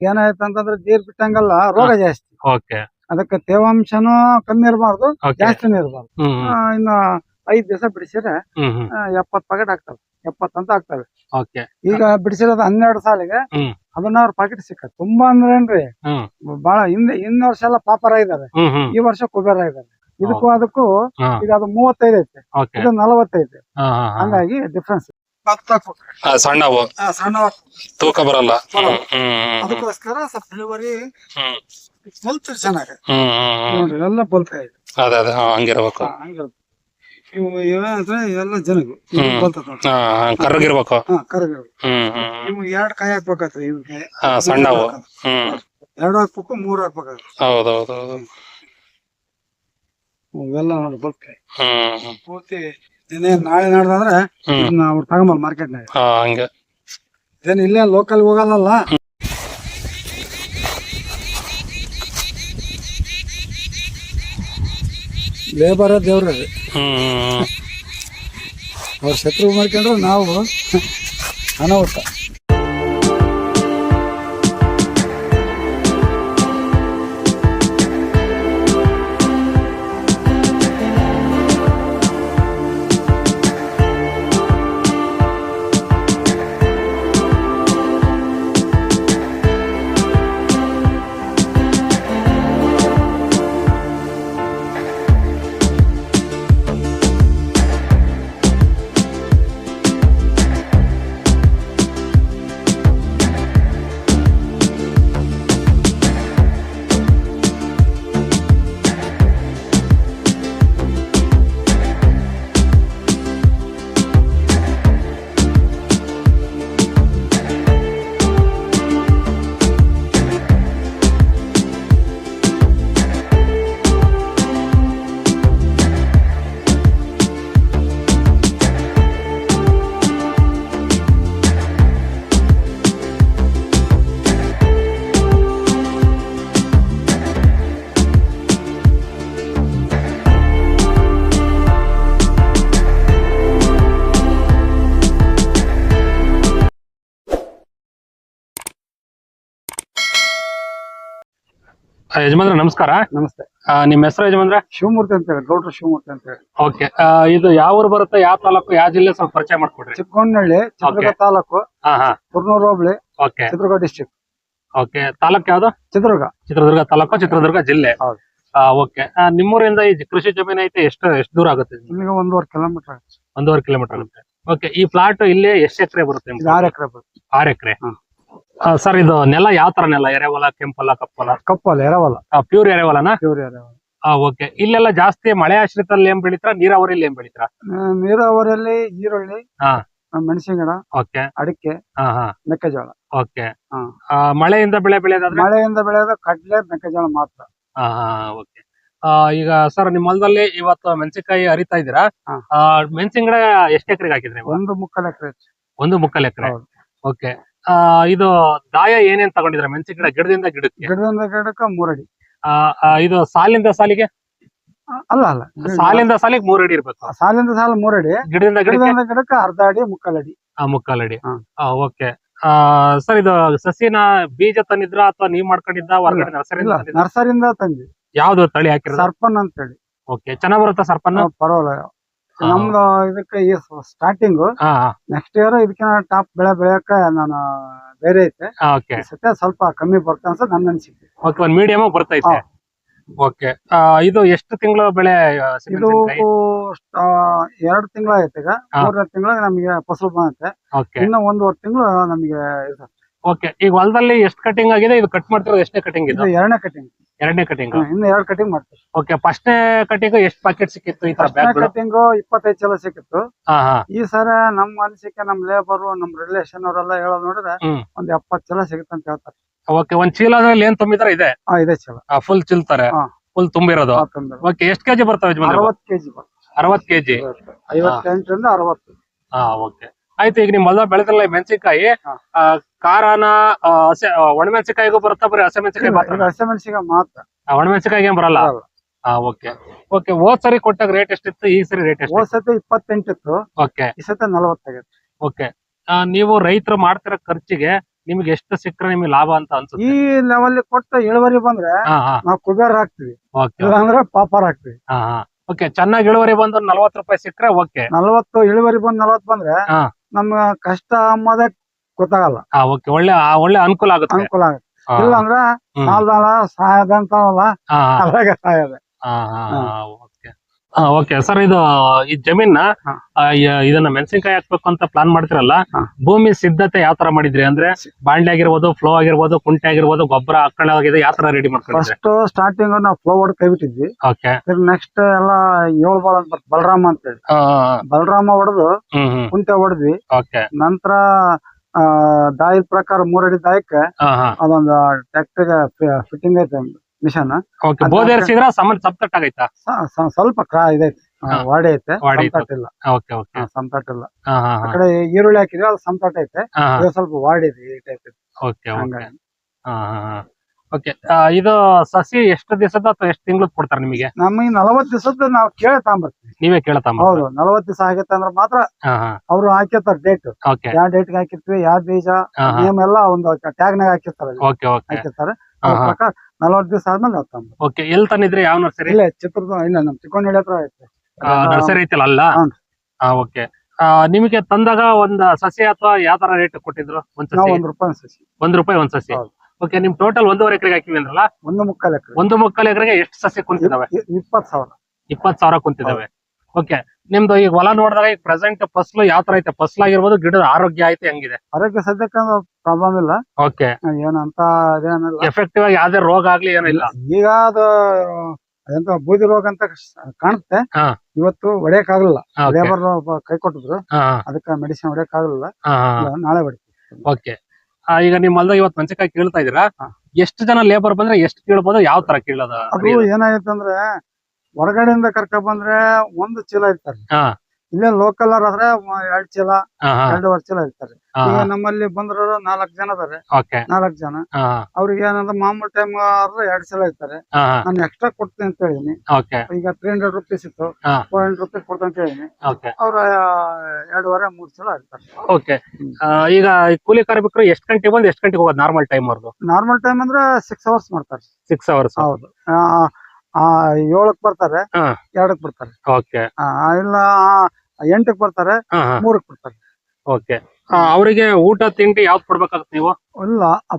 ಏನಾಯ್ತು ಅಂತಂದ್ರೆ ನೀರ್ ಬಿಟ್ಟಂಗಲ್ಲ ರೋಗ ಜಾಸ್ತಿ. ಓಕೆ. ಅದಕ್ಕೆ ತೇವಾಂಶನೂ ಕಮ್ಮಿ ಇರಬಾರ್ದು ಜಾಸ್ತಿನೇ ಜಾಸ್ತಿನೂ ಇರಬಾರ್ದು. ಹ್ಮ್ ಇನ್ನು ಐದ್ ದಿವಸ ಬಿಡಿಸಿದ್ರೆ ಹ್ಮ್ ಹ್ಮ್. ಎಪ್ಪತ್ ಪಾಕೆಟ್ ಆಗ್ತವೆ. ಎಪ್ಪತ್ತಂತ ಆಗ್ತವೆ. ಓಕೆ. ಈಗ ಬಿಡಿಸಿರೋದು ಹನ್ನೆರಡು ಸಾಲಿಗೆ ಹ್ಮ್. ಹದಿನಾರು ಪಾಕೆಟ್ ಸಿಕ್ಕ ತುಂಬಾ ಅಂದ್ರೆ ಏನ್ರಿ? ಹ್ಮ್. ಬಹಳ ಹಿಂದೆ ಹಿಂದ ವರ್ಷ ಎಲ್ಲ ಪಾಪರ ಇದಾರೆ. ಹ್ಮ್ ಹ್ಮ್. ಈ ವರ್ಷ ಕುಬೇರ ಇದಾರೆ. ಇದಕ್ಕೂ ಅದಕ್ಕೂ ಹಾ. ಈಗ ಅದು ಮೂವತ್ತೈದು ಐತೆ. ಓಕೆ. ಇದು ನಲವತ್ತೈತೆ ಹಾ ಹಾ ಹಾ. ಹಂಗಾಗಿ ಡಿಫ್ರೆನ್ಸ್ ಆ, ಸಣ್ಣವು ಸಣ್ಣ ತೂಕ ಬರಲ್ಲ. ಅದಕ್ಕೋಸ್ಕರ ಸ್ವಲ್ಪ ಇಳುವರಿ ಬಲ್ತ್ ಚೆನ್ನಾಗಿ. ನೋಡ್ರಿ ಎಲ್ಲ ಬಲ್ತ ಇದೆ. ಅದೇ ಅದೇ. ಹಂಗಿರ್ಬೇಕು. ಹಾ, ಹಂಗಿರುತ್ತೆ. ಇವು ಇವಂದ್ರೆ ಇವೆಲ್ಲ ಜನಗು ಹ್ಮ್. ಬಲ್ತದ ನೋಡ್ರಿ. ಹಾ ಹಾ, ಕರ್ರಗಿರ್ಬೇಕು ಇವು ಎರಡ್ ಕಾಯಿ ಹಾಕ್ಬೇಕಾಗ್ತದೆ ಇವ್ಗೆ ಕಾಯಿ ಸಣ್ಣವು ಎರಡು ಹಾಕ್ಬೇಕು. ಮೂರು ಹಾಕ್ಬೇಕಾಗ್ತದೆ. ಹೌದೌದು ಹೌದು ಇವೆಲ್ಲ ನೋಡಿ ಬಲ್ಕಾಯಿ ಕಾಯಿ ಪೂರ್ತಿ ದಿನೇ ನಾಳೆ ನಾಡ್ದಂದ್ರೆ ಇದನ್ನ ಅವ್ರು ತಗೊಂಬಲ್ಲ ಮಾರ್ಕೆಟ್ ನಾಗ ಹಂಗ. ಇದೇನು ಇಲ್ಲೇ ಲೋಕಲ್ ಹೋಗಲ್ಲ ಲೇಬರ್ ದೇವ್ರ ಹ್ಮ್. ಅವ್ರ ಶತ್ರು ಮಾಡ್ಕೊಂಡ್ರೆ ನಾವು ಅನಾಹುತ. ಯಜಮಾನ್ರೆ ನಮಸ್ಕಾರ. ನಮಸ್ತೆ. ಆ, ನಿಮ್ಮ ಹೆಸರು ಯಜಮಾನ್ರ? ಶಿವಮೂರ್ತಿ ಅಂತ ಹೇಳಿ ಗೌಡ್ರ ಶಿವಮೂರ್ತಿ ಅಂತ ಹೇಳಿ. ಓಕೆ. ಇದು ಯಾವ ಊರು ಬರುತ್ತೆ ಯಾವ ತಾಲೂಕು ಯಾವ ಜಿಲ್ಲೆ ಸ್ವಲ್ಪ ಪರಿಚಯ ಮಾಡ್ಕೊಡ್ರಿ. ಚಿಕ್ಕಗೊಂಡನಹಳ್ಳಿ ಚಿತ್ರದುರ್ಗ ತಾಲೂಕು ಹಾ ಹಾ. Kurnur hobli okay. Chitradurga district okay. Taluk ಯಾವ್ದು? ಚಿತ್ರದುರ್ಗ. ಚಿತ್ರದುರ್ಗ ತಾಲೂಕು ಚಿತ್ರದುರ್ಗ ಜಿಲ್ಲೆ. ಹೌದು. ಓಕೆ. ನಿಮ್ಮೂರಿಂದ ಈ ಕೃಷಿ ಜಮೀನು ಐತೆ ಎಷ್ಟು ಎಷ್ಟು ದೂರ ಆಗುತ್ತೆ ನಿಮಗೆ? ಇಲ್ಲಿಗೆ ಒಂದೂವರೆ ಕಿಲೋಮೀಟರ್ ಒಂದೂವರೆ ಕಿಲೋಮೀಟರ್ ಆಗುತ್ತೆ. ಓಕೆ. ಈ ಪ್ಲಾಟ್ ಇಲ್ಲಿ ಎಷ್ಟು ಎಕರೆ ಬರುತ್ತೆ ಇದು ಆರು ಎಕರೆ ಬರುತ್ತೆ. ಆರು ಎಕರೆ. ಹ್ಮ್. ಸರ್ ಇದು ನೆಲ ಯಾವ ತರ ನೆಲ? ಎರೆಹೊಲ ಕೆಂಪಲ್ಲ ಕಪ್ಪಲ್ಲ ಕಪ್ಪಲ್ಲ ಎರವಲ್ಲ ಪ್ಯೂರ್ ಎರೆಹೊಲನ? ಇವ್ರು ಎರೆವಲ ಓಕೆ ಇಲ್ಲೆಲ್ಲ ಜಾಸ್ತಿ ಮಳೆ ಆಶ್ರಿತಲ್ಲಿ ಏನ್ ಬೆಳಿತಾರ? ನೀರಾವರಿಲಿ ಏನ್ ಬೆಳಿತಾರ? ಆ, ನೀರಾವರಿಯಲ್ಲಿ ಈರುಳ್ಳಿ ಹಾ. ಆ, ಮೆಣಸಿನ ಗಿಡ ಓಕೆ ಅಡಿಕೆ ಹಾ ಹಾ. ಮೆಕ್ಕೆಜೋಳ. ಓಕೆ ಹಾ. ಮಳೆಯಿಂದ ಬೆಳೆ ಬೆಳೆಯೋದಾದ್ರೆ ಮಳೆಯಿಂದ ಬೆಳೆಯೋದು ಕಡ್ಲೆ ಮೆಕ್ಕೆಜೋಳ ಮಾತ್ರ. ಹಾ ಆ, ಈಗ ಸರ್ ನಿಮ್ಮ ಹೊಲದಲ್ಲಿ ಇವತ್ತು ಮೆಣಸಿನಕಾಯಿ ಹರಿತಾ ಇದ್ದೀರಾ? ಹಾ. ಮೆಣಸಿನ ಗಿಡ ಎಷ್ಟು ಎಕರೆಗೆ ಹಾಕಿದ್ರಿ ಒಂದು ಮುಕ್ಕಲ್ ಎಕರೆ ಒಂದು ಮುಕ್ಕಲ್ ಎಕರೆ? ಹೌದು. ಓಕೆ ಇದು ದಾಯ ಏನೇನ್ ತಗೊಂಡಿದ್ರೆ ಮೆಣಸಿನ ಗಿಡ ಗಿಡದಿಂದ ಗಿಡಕ್ಕೆ? ಗಿಡದಿಂದ ಗಿಡಕ್ಕೆ ಮೂರಡಿ. ಆ, ಆ, ಇದು ಸಾಲಿಂದ ಸಾಲಿಗೆ? ಅಲ್ಲ ಅಲ್ಲ. ಗಿಡ- ಸಾಲಿಂದ ಸಾಲಿಗೆ ಮೂರ್ ಅಡಿ ಇರ್ಬೇಕು ಸಾಲಿಂದ ಸಾಲ ಮೂರಡಿ. ಗಿಡದಿಂದ ಗಿಡಕ್ಕೆ? ಗಿಡದಿಂದ ಗಿಡಕ್ಕೆ ಅರ್ಧ ಅಡಿ ಮುಕ್ಕಾಲಡಿ. ಅಡಿ ಆ, ಮುಕ್ಕಾಲ್ ಅಡಿ ಹಾ. ಓಕೆ. ಸರ್ ಇದು ಸಸಿನ ಬೀಜ ತಂದಿದ್ರ ಅಥವಾ ನೀವ್ ಮಾಡ್ಕೊಂಡಿದ್ದ ಹೊರಗಡೆ ನರ್ಸರಿ ಇಲ್ಲ ನರ್ಸರಿಯಿಂದ ತಂದ್ವಿ. ಯಾವ್ದು ತಳಿ ಹಾಕಿರೋದು? ಸರ್ಪನ್ ಅಂತ ಹೇಳಿ ಓಕೆ. ಚೆನ್ನಾಗ್ ಬರುತ್ತಾ ಸರ್ಪನ್ನ? ಆ, ಪರವಾಗಿಲ್ಲ. ನಮ್ದು ಇದಕ್ಕೆ ಈ ಸ್ಟಾರ್ಟಿಂಗ್ ನೆಕ್ಸ್ಟ್ ಇಯರ್ ಇದಕ್ಕಿನ ಟಾಪ್ ಬೆಳೆ ಬೆಳೆಯಕ ನಾನು ಬೇರೆ ಐತೆ. ಸತ್ಯ ಸ್ವಲ್ಪ ಕಮ್ಮಿ ಬರ್ತಾ ಅನ್ಸುತ್ತೆ ನನ್ನ ಅನಿಸಿಕೆ. ಓಕೆ ಬರ್ತಾ ಮೀಡಿಯಂ ಬರ್ತೈತೆ ಹಾ. ಓಕೆ ಇದು ಎಷ್ಟು ತಿಂಗಳು ಬೆಳೆ ಇದು? ಎರಡು ತಿಂಗಳ ಐತೆ ಈಗ. ಮೂರನೇ ತಿಂಗಳ ನಮಗೆ ಫಸಲು ಬಂದೈತೆ ಇನ್ನೂ ಇನ್ನು ಒಂದೂವರೆ ತಿಂಗಳು ನಮಗೆ ಇದು ಓಕೆ ಈಗ ಹೊಲದಲ್ಲಿ ಎಷ್ಟು ಕಟಿಂಗ್ ಆಗಿದೆ? ಇದು ಕಟ್ ಮಾಡ್ತಿರೋದು ಎಷ್ಟನೇ ಕಟಿಂಗ್ ಇದು? ಇದು ಎರಡನೇ ಕಟಿಂಗ್ ಎರಡನೇ ಕಟಿಂಗ್ ಇನ್ನು ಎರಡು ಕಟಿಂಗ್ ಮಾಡ್ತೀವಿ. ಓಕೆ ಫಸ್ಟ್ನೇ ಕಟಿಂಗ್ ಎಷ್ಟು ಪ್ಯಾಕೆಟ್ ಸಿಕ್ಕಿತ್ತು ಈ ತರ ಫಸ್ಟ್ನೇ ಕಟಿಂಗ್ ಇಪ್ಪತ್ತೈದು ಚಲ ಸಿಕ್ಕಿತ್ತು. ಹಾ ಹಾ. ಈ ಸರ ನಮ್ಮ ಅನಿಸಿಕೆ ನಮ್ಮ ಲೇಬರ್ ನಮ್ಮ ರಿಲೇಷನ್ ಅವರೆಲ್ಲ ಹೇಳೋದ್ ನೋಡಿದ್ರೆ ಹ್ಮ್. ಒಂದ್ ಎಪ್ಪತ್ತು ಚಲ ಸಿಗುತ್ತೆ ಅಂತ ಹೇಳ್ತಾರೆ. ಓಕೆ ಒಂದ್ ಚೀಲದಲ್ಲಿ ಏನ್ ತುಂಬಿದ್ರೆ ಇದೆ? ಹಾ ಇದೆ ಚಲ. ಫುಲ್ ಚಿಲ್ತಾರೆ. ಹಾ. ಫುಲ್ ತುಂಬಿರೋದು. ಓಕೆ ಎಷ್ಟು ಕೆಜಿ ಬರ್ತಾವೆ ಯಜಮಾನ್ರೆ? ಅರವತ್ತು ಕೆಜಿ ಅರವತ್ ಕೆಜಿ ಐವತ್ತೆಂಟರಿಂದ ಅರವತ್ತು. ಹಾ ಓಕೆ ಆಯ್ತು ಈಗ ನಿಮ್ ಹೊಲದಾಗ ಬೆಳೆದಿಲ್ಲ ಈ ಮೆಣಸಿನಕಾಯಿ. ಆ, ಖಾರನ ಹಸಿ ಒಣಮೆಣಸಿನಕಾಯಿಗೂ ಬರುತ್ತ ಬರೀ ಹಸಿ ಮೆಣಸಿನಕಾಯಿ ಮಾತ್ರ? ಹಸಿಮೆಣಸಿಗೆ ಮಾತ್ರ. ಒಣಮೆಣಸಿನಕಾಯಿಗೆ ಏನ್ ಬರಲ್ಲ. ಓಕೆ. ಓಕೆ ಹೋದ್ ಸರಿ ಕೊಟ್ಟಾಗ ರೇಟ್ ಎಷ್ಟಿತ್ತು? ಈ ಸರಿ ರೇಟ್ ಎಷ್ಟು ಹೋದ್ ಸತಿ ಇಪ್ಪತ್ತೆಂಟಿತ್ತು. ಓಕೆ. ಈ ಸತಿ ನಲವತ್ತಾಗೈತೆ ಓಕೆ. ನೀವು ರೈತರು ಮಾಡ್ತಿರೋ ಖರ್ಚಿಗೆ ನಿಮ್ಗೆ ಎಷ್ಟು ಸಿಕ್ಕರೆ ನಿಮ್ಗೆ ಲಾಭ ಅಂತ ಈ ಅನ್ಸುತ್ತೆ ಲೆವೆಲ್ ಕೊಟ್ಟು ಇಳುವರಿ ಬಂದ್ರೆ ನಾವು ಕುಬೇರ್ ಹಾಕ್ತಿವಿ. ಅಂದ್ರೆ ಪಾಪರ್ ಹಾಕ್ತಿವಿ. ಓಕೆ ಚೆನ್ನಾಗಿ ಇಳುವರಿ ಬಂದ್ರೆ ನಲ್ವತ್ತು ರೂಪಾಯಿ ಸಿಕ್ಕರೆ ಓಕೆ. ನಲ್ವತ್ತು ಇಳುವರಿ ಬಂದ್ ನಲ್ವತ್ ಬಂದ್ರೆ. ನಮ್ಗ ಕಷ್ಟ ಅಂಬೋದೇ ಗೊತ್ತಾಗಲ್ಲ. ಒಳ್ಳೆ ಆ, ಒಳ್ಳೆ ಅನುಕೂಲ ಆಗುತ್ತೆ. ಅನುಕೂಲ ಆಗುತ್ತೆ. ಇಲ್ಲಾಂದ್ರ ಇಲ್ಲ ಅಂದ್ರೆ ಹ್ಮ್. ಸಾಲದಾಳ ಹಾ, ಹಾ, ಅದ್ರಾಗ ಸಹಾಯದ ಹಾ, ಹಾ, ಹಾ, ಓಕೆ ಓಕೆ ಸರ್ ಇದು ಈ ಜಮೀನ. ಇದನ್ನ ಮೆಣಸಿನಕಾಯಿ ಹಾಕ್ಬೇಕು ಅಂತ ಪ್ಲಾನ್ ಮಾಡ್ತಿರಲ್ಲ? ಭೂಮಿ ಸಿದ್ಧತೆ ಯಾವ ತರ ಮಾಡಿದ್ರಿ? ಅಂದ್ರೆ ಬಾಂಡೆ ಆಗಿರ್ಬೋದು ಫ್ಲೋ ಆಗಿರ್ಬೋದು ಕುಂಟೆ ಆಗಿರ್ಬೋದು ಗೊಬ್ಬರ ಹಾಕೊಳ್ಳೋಗಿದೆ ಯಾವ ತರ ರೆಡಿ ಮಾಡ್ತಾರೆ ಫಸ್ಟ್ ಸ್ಟಾರ್ಟಿಂಗ್ ನಾವು ಫ್ಲೋ ಹೊಡ್ ಕೈ ಬಿಟ್ಟಿದ್ವಿ. ಓಕೆ ನೆಕ್ಸ್ಟ್ ಎಲ್ಲ ಏಳು ಬಾಳ ಅಂತ ಹೇಳಿ. ಬಲರಾಮ ಬಲರಾಮ ಹೊಡೆದು ಕುಂಟೆ ಹೊಡೆದ್ವಿ. ನಂತರ ಆ ದಾಯಿದ ಪ್ರಕಾರ ಮೂರಡಿ ದಾಯಕ್ಕೆ ಅದೊಂದು ಟ್ರ್ಯಾಕ್ಟರ್ ಫಿಟ್ಟಿಂಗ್ ಐತೆ ಮಿಷನ್. ಸಮಾನ ಸಪ್ತಟ್ ಆಗೈತಾ? ಸ್ವಲ್ಪ ಕ್ರಾ ಇದೈತೆ. ವಾಡೆ ಐತೆ. ವಾಡೆ ಇಲ್ಲ ಇಲ್ಲ ಆ ಕಡೆ ಈರುಳ್ಳಿ ಹಾಕಿದ್ರೆ ಅದು ಸಂತಾಟ ಐತೆ. ಇದು ಸ್ವಲ್ಪ ವಾಡಿ ಇದೆ ಈ ಟೈಪ್ ಓಕೆ ಇದು ಸಸಿ ಎಷ್ಟು ದಿವಸದ ಅಥವಾ ಎಷ್ಟು ತಿಂಗಳು ಕೊಡ್ತಾರೆ ನಿಮಗೆ? ನಮಗೆ ನಲವತ್ತು ದಿವಸದ ನಾವು ಕೇಳಿ ತಗೊಂಬರ್ತೀವಿ. ನೀವೇ ಕೇಳ ಹೌದು ನಲವತ್ತು ದಿವಸ ಆಗುತ್ತೆ ಅಂದ್ರೆ ಮಾತ್ರ ಅವರು ಹಾಕಿರ್ತಾರೆ ಡೇಟ್ ಯಾವ ಡೇಟ್ ಹಾಕಿರ್ತೀವಿ ಯಾವ ಬೀಜ ನೇಮ್ ಎಲ್ಲ ಒಂದು ಟ್ಯಾಗ್ ನಾಗ ಹಾಕಿರ್ತಾರೆ ಹಾಕಿರ್ತಾರೆ. ಪ್ರಕಾರ ನಲವತ್ತು ದಿವಸ ಆದ್ಮೇಲೆ ಓಕೆ ಎಲ್ ತಂದಿದ್ರಿ ಯಾವ ನರ್ಸರಿ? ಇಲ್ಲ ಚಿತ್ರದ ಇಲ್ಲ ನಮ್ ಚಿಕ್ಕೋನಹಳ್ಳಿ ಹತ್ರ ಐತೆ. ನರ್ಸರಿ ಐತಿಲ್ಲ ಅಲ್ಲ. ಹಾ ಓಕೆ ನಿಮಗೆ ತಂದಾಗ ಒಂದ್ ಸಸಿ ಅಥವಾ ಯಾವ ತರ ರೇಟ್ ಕೊಟ್ಟಿದ್ರು ಒಂದ್ ನಾವು ಸಸಿ ಒಂದ್ ರೂಪಾಯಿ ಸಸಿ. ಒಂದ್ ರೂಪಾಯಿ ಒಂದ್ ಸಸಿ. ಹೌದು. ಓಕೆ ನಿಮ್ ಟೋಟಲ್ ಒಂದೂವರೆ ಎಕರೆಗೆ ಹಾಕಿವಿ ಅಂದ್ರಲ್ಲ? ಒಂದು ಮುಕ್ಕಾಲ್ ಎಕರೆ. ಒಂದು ಮುಕ್ಕಾಲು ಎಕರೆಗೆ ಎಷ್ಟು ಸಸಿ ಕುಂತಿದಾವೆ ಇಪ್ಪತ್ ಸಾವಿರ. ಇಪ್ಪತ್ ಸಾವಿರ ಕುಂತಿದಾವೆ ಓಕೆ ನಿಮ್ದು ಈಗ ಹೊಲ ನೋಡಿದಾಗ ಈಗ ಪ್ರೆಸೆಂಟ್ ಫಸ್ಲು ಯಾವ ತರ ಐತೆ? ಫಸ್ಲ್ ಆಗಿರ್ಬೋದು ಗಿಡದ ಆರೋಗ್ಯ ಐತೆ ಹೆಂಗಿದೆ. ಆರೋಗ್ಯ ಸದ್ಯಕ್ಕೆ ಪ್ರಾಬ್ಲಮ್ ಇಲ್ಲ. ಓಕೆ ಏನಂತ ಅದೇನಿಲ್ಲ ಎಫೆಕ್ಟಿವ್ ಆಗಿ ಯಾವ್ದೇ ರೋಗ ಆಗ್ಲಿ ಏನಿಲ್ಲ ಈಗ ಅದು ಎಂತ ಬೂದಿ ರೋಗ ಅಂತ ಕಾಣುತ್ತೆ. ಇವತ್ತು ಹೊಡೆಯಕ್ ಆಗಲ್ಲ ಲೇಬರ್ ಕೈ ಕೊಟ್ಟಿದ್ರು. ಅದಕ್ಕೆ ಮೆಡಿಸಿನ್ ಹೊಡೆಯಕ್ ಆಗಲ್ಲ ನಾಳೆ ಹೊಡಿತೀವಿ. ಓಕೆ ಈಗ ನಿಮ್ ಹೊಲ್ದಾಗ ಇವತ್ತು ಮಂಚಕಾಯಿ ಕೀಳ್ತಾ ಇದೀರಾ. ಎಷ್ಟು ಜನ ಲೇಬರ್ ಬಂದ್ರೆ ಎಷ್ಟು ಕೀಳ್ಬೋದು? ಯಾವ ತರ ಕೇಳೋದು? ಅದು ಹೊರಗಡೆಯಿಂದ ಕರ್ಕೊಂಡ್ ಬಂದ್ರೆ ಒಂದು ಚೀಲ ಇರ್ತಾರೆ. ಹಾ. ಇಲ್ಲೇ ಲೋಕಲ್ ಆದ್ರೆ ಎರಡ್ ಚೀಲ ಹಾ ಹಾ. ಎರಡೂವರೆ ಚೀಲ ಇರ್ತಾರೆ. ಹಾ ಈಗ ನಮ್ಮಲ್ಲಿ ಬಂದ್ರು ನಾಲ್ಕ್ ಜನ ಅದಾರೆ ಓಕೆ. ನಾಲ್ಕ್ ಜನ. ಹಾ ಅವ್ರಿಗೆ ಏನಂದ್ರೆ ಮಾಮೂಲಿ ಟೈಮ್ ಆದ್ರೆ ಎರಡ್ ಚೀಲ ಇರ್ತಾರೆ. ಹಾ ನಾನು ಎಕ್ಸ್ಟ್ರಾ ಕೊಡ್ತೀನಿ ಅಂತ ಹೇಳಿದೀನಿ ಓಕೆ. ಈಗ ತ್ರೀ ಹಂಡ್ರೆಡ್ ರುಪೀಸ್ ಇತ್ತು. ಹಾ. ಫೋರ್ ಹಂಡ್ರೆಡ್ ರುಪೀಸ್ ಕೊಡ್ತೀನಿ ಅಂತ ಹೇಳಿದೀನಿ ಓಕೆ. ಅವ್ರ ಎರಡೂವರೆ ಮೂರ್ ಚೀಲ ಇರ್ತಾರೆ. ಓಕೆ. ಈಗ ಈ ಕೂಲಿ ಕಾರ್ಮಿಕರು ಎಷ್ಟು ಗಂಟೆಗೆ ಬಂದು ಎಷ್ಟು ಗಂಟೆಗೆ ಹೋಗೋದು ನಾರ್ಮಲ್ ಟೈಮ್ ಅವ್ರದ್ದು ನಾರ್ಮಲ್ ಟೈಮ್ ಅಂದ್ರೆ ಸಿಕ್ಸ್ ಅವರ್ಸ್ ಮಾಡ್ತಾರೆ. ಸಿಕ್ಸ್ ಅವರ್ಸ್ ಹೌದು. ಆ, ಆ, ಏಳಕ್ ಬರ್ತಾರೆ ಹಾ. ಎರಡಕ್ ಬರ್ತಾರೆ. ಓಕೆ. ಆ, ಇಲ್ಲ ಆ, ಎಂಟಕ್ ಬರ್ತಾರೆ ಹಾ ಹಾ. ಮೂರಕ್ ಬರ್ತಾರೆ. ಓಕೆ. ಅವರಿಗೆ ಊಟ ತಿಂಡಿ ಯಾವ್ದು ಕೊಡ್ಬೇಕಾಗತ್ತೆ ನೀವು? ಇಲ್ಲ ಆ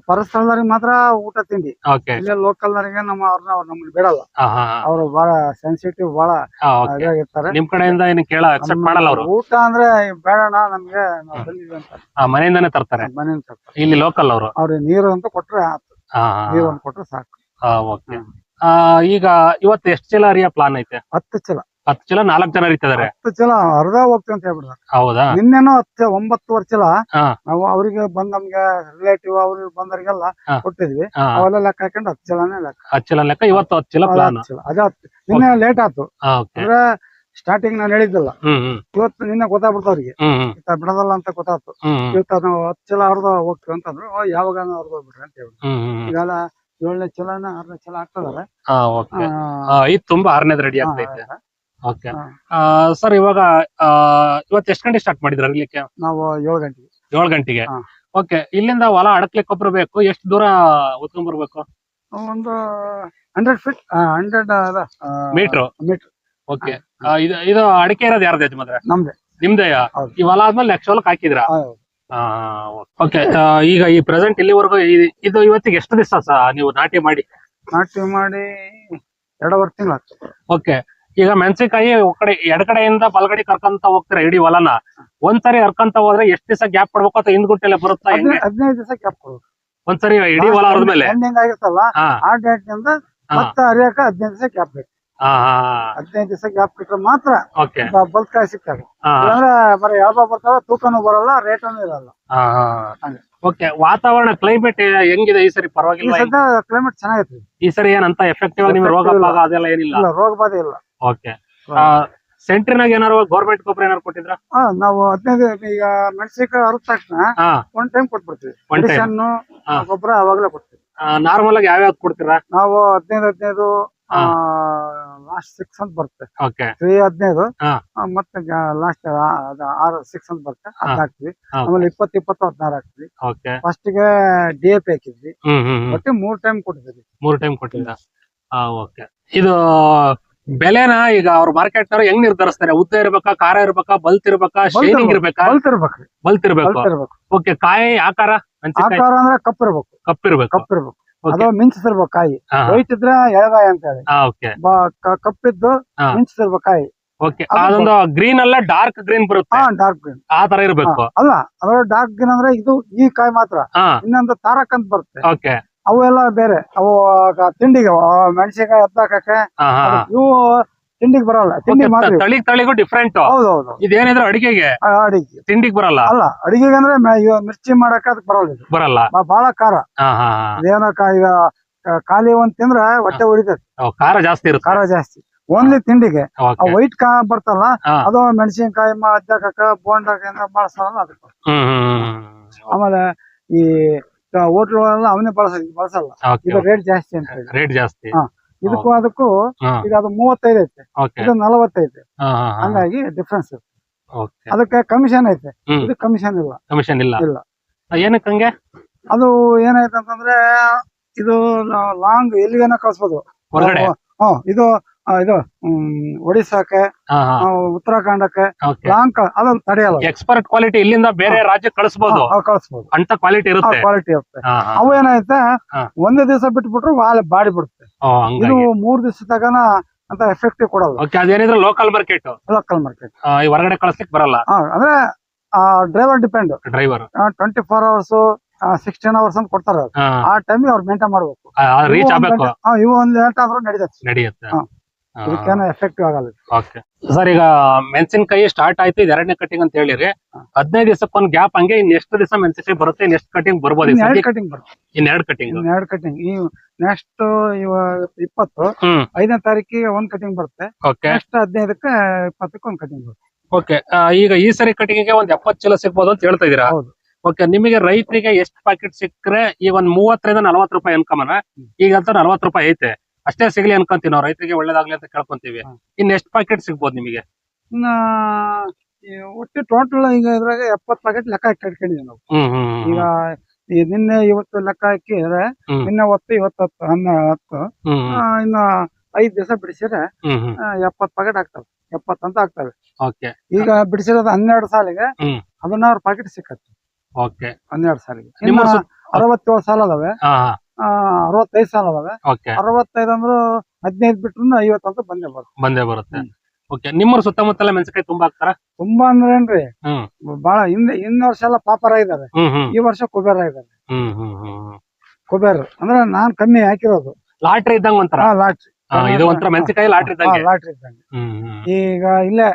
ಮಾತ್ರ ಊಟ ತಿಂಡಿ. ಓಕೆ. ಇಲ್ಲೇ ಲೋಕಲ್ನವರಿಗೆ ನಮ್ಮ ಅವ್ರನ್ನ ಅವ್ರು ನಮ್ಗೆ ಬಿಡಲ್ಲ. ಹಾ ಹಾ ಅವರು ಬಹಳ ಸೆನ್ಸಿಟಿವ್ ಬಹಳ ಹಾ ಓಕೆ. ಇದಾಗಿರ್ತಾರೆ. ನಿಮ್ ಕಡೆಯಿಂದ ಏನು ಕೇಳ ಅಕ್ಸೆಪ್ಟ್ ಮಾಡಲ್ಲ ಅವರು? ಊಟ ಅಂದ್ರೆ ಬೇಡಣ ನಮ್ಗೆ ನಾವು ಬಂದಿದ್ವಿ ಅಂತ. ಮನೆಯಿಂದಾನೇ ತರ್ತಾರೆ? ಇಲ್ಲಿ ಲೋಕಲ್ ಅವರು? ಅವ್ರಿಗೆ ನೀರು ಅಂತ ಕೊಟ್ರೆ ಆತು ಹಾ ನೀರು ಅಂತ ಕೊಟ್ರೆ ಸಾಕು. ಹಾ ಓಕೆ ಈಗ ಇವತ್ತು ಎಷ್ಟು ಚಲ ಅರಿಯ ಪ್ಲಾನ್ ಐತೆ? ಹತ್ತು ಚಲ. ಹತ್ತು ಚಲ ನಾಲ್ಕು ಜನ ಹರಿತಾರೆ ಹತ್ತು ಚಲ ಅರ್ಧ ಹೋಗ್ತೀವಿ ಅಂತ ಹೇಳ್ಬಿಡ್ತಾರೆ. ಹೌದಾ? ನಿನ್ನೆನೋ ಹತ್ತು ಒಂಬತ್ತುವರೆ ಚಲ ಹಾ. ನಾವು ಅವ್ರಿಗೆ ಬಂದ್ ನಮ್ಗೆ ರಿಲೇಟಿವ್ ಅವ್ರಿಗೆ ಬಂದವರಿಗೆಲ್ಲ ಹಾ. ಕೊಟ್ಟಿದ್ವಿ. ಹಾ. ಅವೆಲ್ಲ ಲೆಕ್ಕ ಹಾಕೊಂಡು ಹತ್ತು ಚಲನೇ ಲೆಕ್ಕ. ಹತ್ತು ಚಲ ಲೆಕ್ಕ ಇವತ್ತು ಹತ್ತು ಚಲ ಅದು ಪ್ಲಾನ್ ಹತ್ತು ಚೀಲ. ಅದೇ ಹತ್ತು. ನಿನ್ನೆ ಲೇಟ್ ಆಯ್ತು. ಓಕೆ. ಅಂದ್ರೆ ಸ್ಟಾರ್ಟಿಂಗ್ ನಾನು ಹೇಳಿದ್ದಲ್ಲ. ಹ್ಮ್ ಹ್ಮ್. ಇವತ್ತು ನಿನ್ನೆ ಗೊತ್ತಾಗ್ಬಿಡ್ತು ಅವ್ರಿಗೆ. ಹ್ಮ್ ಹ್ಮ್. ಇತ್ತ ಬಿಡದಲ್ಲ ಅಂತ ಗೊತ್ತಾಯ್ತು. ಹ್ಮ್ ಹ್ಮ್. ಇವತ್ತು ನಾವು ಹತ್ತು ಚಲ ಅರ್ಧ ಹೋಗ್ತೀವಿ ಅಂತಂದ್ರು ಓ, ಯಾವಾಗ ಅರ್ಧ ಹೋಗ್ಬಿಡ್ರಿ ಅಂತ ಹೇಳಿ ಹ್ಮ್ ಹ್ಮ್ ಹ್ಮ್. ಈಗೆಲ್ಲ ಏಳನೇ ಚಲನ ಆರನೇ ಚಲ ಆಗ್ತದಾರೆ. ಹಾ ಓಕೆ ಇದು ತುಂಬಾ ಆರನೇದು ರೆಡಿ ಆಗ್ತೈತೆ ಓಕೆ. ಸರ್ ಇವಾಗ ಆ, ಇವತ್ತು ಎಷ್ಟು ಗಂಟೆ ಸ್ಟಾರ್ಟ್ ಮಾಡಿದ್ರ ಅರ್ಲಿಕ್ಕೆ ನಾವು ಏಳು ಗಂಟೆಗೆ. ಏಳು ಗಂಟೆಗೆ? ಓಕೆ ಇಲ್ಲಿಂದ ಹೊಲ ಅಡಕ್ಲಿಕ್ಕೆ ಒಬ್ರು ಬೇಕು? ಎಷ್ಟು ದೂರ ಹೊತ್ಕೊಂಡ್ ಬರ್ಬೇಕು ಒಂದು hundred feet hundred metre metre okay ಇದು ಇದು ಅಡಿಕೆ ಇರೋದು ಯಾರ್ದು ಯಜಮಾನ್ರೆ? ನಮ್ದೆ. ನಿಮ್ದೇ. ಈ ಹೊಲ ಆದ್ಮೇಲೆ ನೆಕ್ಸ್ಟ್ ಹೊಲಕ್ಕೆ ಹಾಕಿದ್ರ. ಓಕೆ ಈಗ ಈ ಪ್ರೆಸೆಂಟ್ ಇಲ್ಲಿವರೆಗೂ ಇ- ಇದು ಇವತ್ತಿಗೆ ಎಷ್ಟು ದಿವಸ ನೀವು ನಾಟಿ ಮಾಡಿ? ನಾಟಿ ಮಾಡಿ ಎರಡೂವರೆ ತಿಂಗಳು ಆಗ್ತದೆ ಓಕೆ ಈಗ ಮೆಣಸಿನಕಾಯಿ ಕಡೆ ಎಡಗಡೆಯಿಂದ ಬಲಗಡೆ ಕರ್ಕೊಂತ ಹೋಗ್ತಾರೆ ಇಡೀ ಹೊಲನ? ಒಂದ್ಸರಿ ಹರ್ಕೊಂತ ಹೋದ್ರೆ ಎಷ್ಟ್ ದಿವಸ ಗ್ಯಾಪ್ ಕೊಡ್ಬೇಕು ಅಥವಾ ಹಿಂದ್ಗುಟ್ಟೆಲ್ಲ ಬರುತ್ತಾ ಹೆಂಗೆ? ಹದಿನೈದು ದಿವಸ ಕ್ಯಾಪ್ ಕೊಡ್ಬೇಕು. ಒಂದ್ಸರಿ ಇಡೀ ಹೊಲ ಆದ್ಮೇಲೆ? ಎಂಡಿಂಗ್ ಆಗಿರ್ತಲ್ಲ ಹಾ. ಆ ಡೇಟ್ನಿಂದ ಹಾ. ಮತ್ತೆ ಹರಿಯಕ ಹದಿನೈದು ದಿವಸ ಕ್ಯಾಪ್ ಬೇಕು. ಹದಿನೈದು ದಿವಸ ಗ್ಯಾಪ್ ಬಿಟ್ರೆ ಮಾತ್ರ ಬಲ್ಕ್ ಕಾಯಿ ಸಿಗ್ತವೆ ಬರ ಯಾವ ಬರ್ತಾವ ತೂಕನೂ ಬರಲ್ಲ ರೇಟನು ಇರಲ್ಲ. ಹಂಗೆ. ಓಕೆ ವಾತಾವರಣ ಕ್ಲೈಮೇಟ್ ಹೆಂಗಿದೆ ಈ ಸರಿ? ಪರವಾಗಿಲ್ಲ ಕ್ಲೈಮೇಟ್ ಚೆನ್ನಾಗೈತಿ. ಈ ಸರಿ ಏನಂತ ಎಫೆಕ್ಟಿವ್ ಆಗಿ ನಿಮ್ಗೆ ರೋಗ ಪಾಗ ಅದೆಲ್ಲ ಏನಿಲ್ಲ? ರೋಗ ಬಾಧೆ ಇಲ್ಲ. ಓಕೆ ಸೆಂಟ್ರಿನಾಗ ಏನಾರು ಗೌರ್ಮೆಂಟ್ ಗೊಬ್ಬರ ಏನಾರು ಕೊಟ್ಟಿದ್ರ? ನಾವು ಹದಿನೈದು ಈಗ ಮೆಣಸಿನಕಾಯಿ ಹರಿದ ತಕ್ಷಣ ಒನ್ ಒಂದ್ ಟೈಮ್ ಕೊಟ್ಬಿಡ್ತೀವಿ. ಮೆಡಿಸನ್. ಗೊಬ್ಬರ ಅವಾಗಲೇ ಕೊಡ್ತೀವಿ ನಾರ್ಮಲ್ ಆಗಿ ಯಾವ್ಯಾವ್ದು ಕೊಡ್ತೀರಾ? ನಾವು ಹದಿನೈದು ಹದಿನೈದು ಲಾಸ್ಟ್ ಸಿಕ್ಸ್ ಅಂತ ಬರುತ್ತೆ. ಓಕೆ ತ್ರೀ ಹದಿನೈದು. ಮತ್ತೆ ಲಾಸ್ಟ್ ಆರು ಸಿಕ್ಸ್ ಅಂತ ಬರುತ್ತೆ. ಅದ್. ಹಾಕ್ತಿವಿ. ಆಮೇಲೆ ಇಪ್ಪತ್ತು ಇಪ್ಪತ್ತು ಹದಿನಾರು ಹಾಕ್ತಿವಿ. ಫಸ್ಟ್ಗೆ ಡಿ ಎ ಪಿ ಹಾಕಿದ್ವಿ. ಒಟ್ಟು ಮೂರ್ ಟೈಮ್ ಕೊಟ್ಟಿದ್ವಿ ಮೂರ್ ಟೈಮ್ ಕೊಟ್ಟಿದ್ದ ಓಕೆ ಇದು ಬೆಲೆನ ಈಗ ಅವ್ರ ಮಾರ್ಕೆಟ್ ನವರು ಹೆಂಗ್ ನಿರ್ಧರಿಸ್ತಾರೆ? ಉದ್ದ ಇರ್ಬೇಕಾ ಖಾರ ಇರ್ಬೇಕಾ ಬಲ್ತ್ ಇರ್ಬೇಕಾ ಶೈನಿಂಗ್ ಇರ್ಬೇಕಾ. ಬಲ್ತ್ ಇರ್ಬೇಕು. ಬಲ್ತಿರ್ಬೇಕು ಓಕೆ ಕಾಯಿ ಆಕಾರ ಆಕಾರ ಅಂದ್ರೆ ಕಪ್ ಇರ್ಬೇಕು ಕಪ್ ಅದು ಮಿಂಚಿಸಿರ್ಬೇಕು ಕಾಯಿ. ಹಾ ವೈಟ್ ಇದ್ರೆ ಎಳಗಾಯಿ ಅಂತ ಹೇಳಿ ಹಾ ಓಕೆ ಬ- ಕ- ಕಪ್ಪಿದ್ದು ಹಾ. ಮಿಂಚಿಸಿರ್ಬೇಕು ಕಾಯಿ. ಓಕೆ ಅದು ಅದೊಂದು ಗ್ರೀನ್ ಅಲ್ಲ ಡಾರ್ಕ್ ಗ್ರೀನ್ ಬರುತ್ತೆ. ಹಾ ಡಾರ್ಕ್ ಗ್ರೀನ್ ಆ ತರ ಇರ್ಬೇಕು. ಅಲ್ಲ ಅದ್ರ ಡಾರ್ಕ್ ಗ್ರೀನ್ ಅಂದ್ರೆ ಇದು ಈ ಕಾಯಿ ಮಾತ್ರ. ಹಾ. ಇನ್ನೊಂದು ತಾರಕ್ ಅಂತ ಬರುತ್ತೆ. ಓಕೆ ಅವು ಎಲ್ಲ ಬೇರೆ. ಅವು ತಿಂಡಿಗೆ ಮೆಣಸಿನಕಾಯಿ ಎತ್ತಾಕಕ್ಕೆ ಹಾ ಹಾ. ಇವು ತಿಂಡಿಗೆ ಬರಲ್ಲ. ತಿಂಡಿ ಮಾತ್ರ ತಳಿ ತಳಿಗ್ ತಳಿಗೂ ಡಿಫ್ರೆಂಟ್ ಹೌದೌದು. ಇದೇನಿದ್ರೆ ಅಡಿಗೆಗೆ? ಅಡಿಗೆ. ತಿಂಡಿಗೆ ಬರಲ್ಲ? ಅಲ್ಲ ಅಡಿಗೆಗೆ ಅಂದ್ರೆ ಮಿರ್ಚಿ ಮಾಡಕ್ ಅದಕ್ಕೆ ಬರಲ್ಲ ಇದು ಬರಲ್ಲ. ಬಹಳ ಬಾಳ ಖಾರ. ಏನಕ್ಕ ಈಗ ಆ, ಖಾಲಿ ಒಂದ್ ತಿಂದ್ರೆ ಹೊಟ್ಟೆ ಉರಿತೈತಿ ಓ, ಖಾರ ಜಾಸ್ತಿ ಇರುತ್ತೆ. ಖಾರ ಜಾಸ್ತಿ. ಓನ್ಲಿ ತಿಂಡಿಗೆ. ಆ ವೈಟ್ ಕಾ ಬರ್ತಲ್ಲ ಹಾ. ಅದು ಮೆಣಸಿನಕಾಯಿ ಅಜ್ಜಕ ಬೋಂಡಾಕ ಬಳಸಲ್ಲ ಅದಕ್ಕೆ. ಹ್ಮ್ ಹ್ಮ್ ಹ್ಮ್ ಆಮೇಲೆ ಈ ಹೋಟ್ಲುಗಳೆಲ್ಲ ಅವನೇ ಬಳಸ ಬಳಸಲ್ಲ. ಓಕೆ ಇದು ರೇಟ್ ಜಾಸ್ತಿ ಅಂತ ಹೇಳಿ. ರೇಟ್ ಜಾಸ್ತಿ. ಹಾ. ಇದಕ್ಕೂ ಅದಕ್ಕೂ ಈಗ ಅದು ಮೂವತ್ತೈದು ಐತೆ. ಇದು ನಲವತ್ತೈತೆ ಹಂಗಾಗಿ ಡಿಫ್ರೆನ್ಸ್ ಅದಕ್ಕೆ ಕಮಿಷನ್ ಐತೆ. ಇದು ಕಮಿಷನ್ ಇಲ್ಲ. ಕಮಿಷನ್ ಇಲ್ಲ. ಇಲ್ಲ. ಏನಕ್ಕೆ ಹಂಗೆ? ಅದು ಏನಾಯ್ತು ಅಂತಂದ್ರೆ ಇದು ಲಾಂಗ್ ಎಲ್ಲಿಗೇನ ಹ್ಮ್ ಇದು ಇದು ಹ್ಮ್ ಒಡಿಸ್ಸಾಕ್ಕೆ ಉತ್ತರಾಖಂಡಕ್ಕೆ ಲಾಂಗ್ ಅದನ್ನ ತಡೆಯಲ್ಲ. ಎಕ್ಸ್ಪರ್ಟ್ ಕ್ವಾಲಿಟಿ ಇಲ್ಲಿಂದ ಬೇರೆ ರಾಜ್ಯ ಕಳಿಸಬಹುದು ಕಳಿಸಬಹುದು ಅಂತ ಕ್ವಾಲಿಟಿ ಇರುತ್ತೆ. ಕ್ವಾಲಿಟಿ ಇರುತ್ತೆ. ಅವು ಏನಾಯ್ತಾ? ಒಂದೇ ದಿವಸ ಬಿಟ್ಬಿಟ್ರು ವಾಲೆ ಬಾಡಿ ಬಿಡುತ್ತೆ ಇದು ಮೂರ್ ದಿವಸದಾಗನ ಅಂತ ಎಫೆಕ್ಟ್ ಕೊಡಲ್ಲ. ಓಕೆ ಅದೇನಿದ್ರೆ ಲೋಕಲ್ ಮಾರ್ಕೆಟ್ ಲೋಕಲ್ ಮಾರ್ಕೆಟ್ ಈ ಹೊರಗಡೆ ಕಳಿಸ್ಲಿಕ್ಕೆ ಬರಲ್ಲ. ಅಂದ್ರೆ driver depend driver twenty four hours sixteen hours ಅಂತ ಕೊಡ್ತಾರೆ. ಆ ಟೈಮ್ ಅವ್ರು ಮೇಂಟೈನ್ ಮಾಡ್ಬೇಕು. ರೀಚ್ ಇವು ಒಂದ್ ಆಗ್ಬೇಕು. ಗಂಟೆ- ಹಾ, ಇವು ಒಂದ್ ಲೇಟ್ ಆದ್ರೂ ನಡೆಯುತ್ತೆ. ಹಾ. ಇದಕ್ಕೇನು ಎಫೆಕ್ಟಿವ್ ಆಗಲ್ಲ ಓಕೆ ಸರ್ ಈಗ ಮೆಣಸಿನಕಾಯಿ ಸ್ಟಾರ್ಟ್ ಆಯ್ತು ಇದು ಎರಡನೇ ಕಟಿಂಗ್ ಅಂತ ಹೇಳಿರಿ. ಹದಿನೈದು ಹದಿನೈದು ದಿವಸಕ್ಕೊಂದ್ ಗ್ಯಾಪ್ ಹಂಗೆ ಇನ್ ಎಷ್ಟು ದಿವಸ ಮೆಣಸಿನಕಾಯಿ ಬರುತ್ತೆ ಇನ್ ಎಷ್ಟು ಕಟಿಂಗ್ ಬರ್ಬೋದು. ಇನ್ನೆರಡು ಎರಡ್ ಕಟಿಂಗ್ ಬರುತ್ತೆ. ಇನ್ ಎರಡು ಕಟಿಂಗ್ ಇವಾಗ ಕಟಿಂಗ್ ಈ ನೆಕ್ಸ್ಟ್ ಇಪ್ಪತ್ತು ಹ್ಮ್. ಐದನೇ ತಾರೀಕಿಗೆ ಒಂದ್ ಕಟಿಂಗ್ ಬರುತ್ತೆ. ನೆಕ್ಸ್ಟ್ ಹದಿನೈದಕ್ಕೆ ಇಪ್ಪತ್ತಕ್ಕೆ ಒಂದ್ ಕಟಿಂಗ್ ಬರುತ್ತೆ. ಓಕೆ ಈಗ ಈ ಸರಿ ಕಟಿಂಗ್ಗೆ ಒಂದ್ ಎಪ್ಪತ್ತು ಚೀಲ ಸಿಗ್ಬೋದು ಅಂತ ಹೇಳ್ತಾ ಇದೀರಾ ಹೌದು. ಓಕೆ ನಿಮಗೆ ರೈತರಿಗೆ ಎಷ್ಟು ಪ್ಯಾಕೆಟ್ ಸಿಕ್ಕರೆ ಈಗ ಒಂದ್ ಮೂವತ್ತರಿಂದ ನಲವತ್ತು ರೂಪಾಯಿ ಇನ್ಕಮ್ ಅನ್ನ ಈಗ ಅಂತ ನಲವತ್ತು ರೂಪಾಯಿ ಐತೆ. ಅಷ್ಟೇ ಸಿಗ್ಲಿ ಅನ್ಕೊಂತೀವಿ ನಾವು. ರೈತರಿಗೆ ಒಳ್ಳೇದಾಗ್ಲಿ ಅಂತ ಕೇಳ್ಕೊಂತೀವಿ. ಇನ್ನ ಇನ್ ಎಷ್ಟು ಪ್ಯಾಕೆಟ್ ಸಿಗ್ಬೋದು ನಿಮಗೆ? ಇನ್ನ ಈ ಒಟ್ಟು ಟೋಟಲ್ ಈಗ ಇದ್ರಾಗ ಎಪ್ಪತ್ ಪ್ಯಾಕೆಟ್ ಲೆಕ್ಕ ಹಾಕಿ ಇಟ್ಕೊಂಡಿದೀವಿ ನಾವು. ಹ್ಮ್ ಹ್ಮ್ ಹ್ಮ್ ಈಗ ಈ ನಿನ್ನೆ ಇವತ್ತು ಲೆಕ್ಕ ಹಾಕಿದ್ರೆ ಹ್ಮ್. ನಿನ್ನೆ ಹೊತ್ತು ಇವತ್ತು ಹತ್ತು ಹನ್ನೆರಡು ಹತ್ತು ಹ್ಮ್ ಆ, ಇನ್ನ ಐದ್ ದಿವಸ ಬಿಡಿಸಿದ್ರೆ ಹ್ಮ್ ಹ್ಮ್. ಆ, ಎಪ್ಪತ್ ಪ್ಯಾಕೆಟ್ ಆಗ್ತವೆ. ಎಪ್ಪತ್ ಅಂತ ಆಗ್ತವೆ. ಓಕೆ. ಈಗ ಬಿಡಿಸಿರೋದು ಹನ್ನೆರಡು ಸಾಲಿಗೆ ಹ್ಮ್. ಹದಿನಾರು ಪ್ಯಾಕೆಟ್ ಸಿಕ್ಕತ್ತೆ. ಓಕೆ. ಹನ್ನೆರಡು ಸಾಲಿಗೆ. ನಿಮ್ಮ ಇನ್ನ ಸುತ್ತ- ಅರವತ್ತೇಳು ಸಾಲ ಅದಾವೆ. ಹಾ. ಅರವತ್ತೈದು ಸಾಲ ಓಕೆ ಅರವತ್ತೈದು ಅಂದ್ರು ಹದಿನೈದು ಬಿಟ್ರು ಐವತ್ತು ಅಂತ ಬಂದೇ ಬರುತ್ತೆ. ಬಂದೇ ಬರುತ್ತೆ. ಓಕೆ ನಿಮ್ಮೂರ್ ಸುತ್ತಮುತ್ತಲ ಮೆಣಸಿನಕಾಯಿ ತುಂಬಾ ಹಾಕ್ತಾರ? ತುಂಬಾ ಅಂದ್ರೆ ಏನ್ರಿ? ಹ್ಮ್. ಬಹಳ ಹಿಂದೆ ಹಿಂದ ವರ್ಷ ಎಲ್ಲ ಪಾಪರ ಇದಾರೆ. ಹ್ಮ್ ಹ್ಮ್. ಈ ವರ್ಷ ಕುಬೇರ ಇದಾರೆ. ಹ್ಮ್ ಹ್ಮ್ ಹ್ಮ್ ಕುಬೇರ್. ಅಂದ್ರೆ ನಾನ್ ಕಮ್ಮಿ ಹಾಕಿರೋದು. ಲಾಟ್ರಿ ಇದ್ದಂಗ ಒಂಥರ? ಹಾ ಲಾಟ್ರಿ. ಹಾ, ಇದು ಒಂಥರ ಮೆಣಸಿನಕಾಯಿ ಲಾಟ್ರಿ ಇದ್ದಂಗೆ? ಲಾಟ್ರಿ ಇದ್ದಂಗೆ. ಹ್ಮ್ ಹ್ಮ್. ಈಗ ಇಲ್ಲೇ